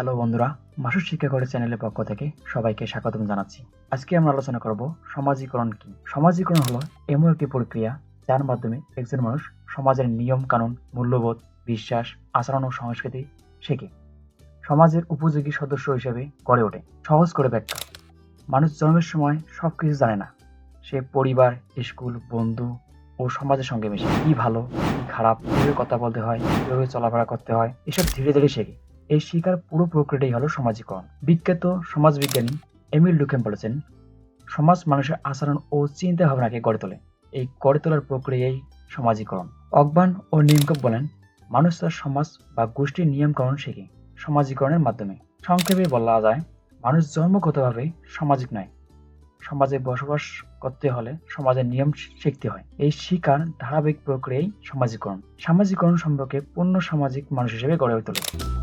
Hello বন্ধুরা, মাসুর শিক্ষা করে চ্যানেলের পক্ষ থেকে সবাইকে স্বাগতম জানাচ্ছি। আজকে আমরা আলোচনা করব সমাজীকরণ কি? সমাজীকরণ হলো এমন একটি প্রক্রিয়া যার মাধ্যমে একজন মানুষ সমাজের নিয়ম কানুন, মূল্যবোধ, বিশ্বাস, আচরণ ও সংস্কৃতি শেখে। সমাজের উপযোগী সদস্য হিসেবে গড়ে ওঠে। সহজ করে ব্যাখ্যা, মানুষ জন্মের সময় সবকিছু জানে না। সে পরিবার, স্কুল, বন্ধু ও সমাজের সঙ্গে মেশে। কি ভালো, কি খারাপ, কীভাবে কথা বলতে হয়, কীভাবে চলাফেরা করতে হয়, এসব ধীরে ধীরে শেখে। এই শিকার পুরো প্রক্রিয়াটাই হলো সমাজীকরণ। বিখ্যাত সমাজবিজ্ঞানী এমিল ডুকেন বলেছেন, সমাজ মানুষের আচরণ ও চিন্তা ভাবনাকে গড়ে তোলে। এই গড়ে তোলার প্রক্রিয়াই সমাজীকরণ। অকবান ও নিমকপ বলেন, মানুষ তার সমাজ বা গোষ্ঠীর নিয়মকরণ শেখে সমাজীকরণের মাধ্যমে। সংক্ষেপে বলা যায়, মানুষ জন্মগতভাবে সামাজিক নয়। সমাজে বসবাস করতে হলে সমাজের নিয়ম শিখতে হয়। এই শিকার ধারাবাহিক প্রক্রিয়াই সমাজীকরণ। সামাজিকরণ সম্পর্কে পূর্ণ সামাজিক মানুষ হিসেবে গড়ে তোলে।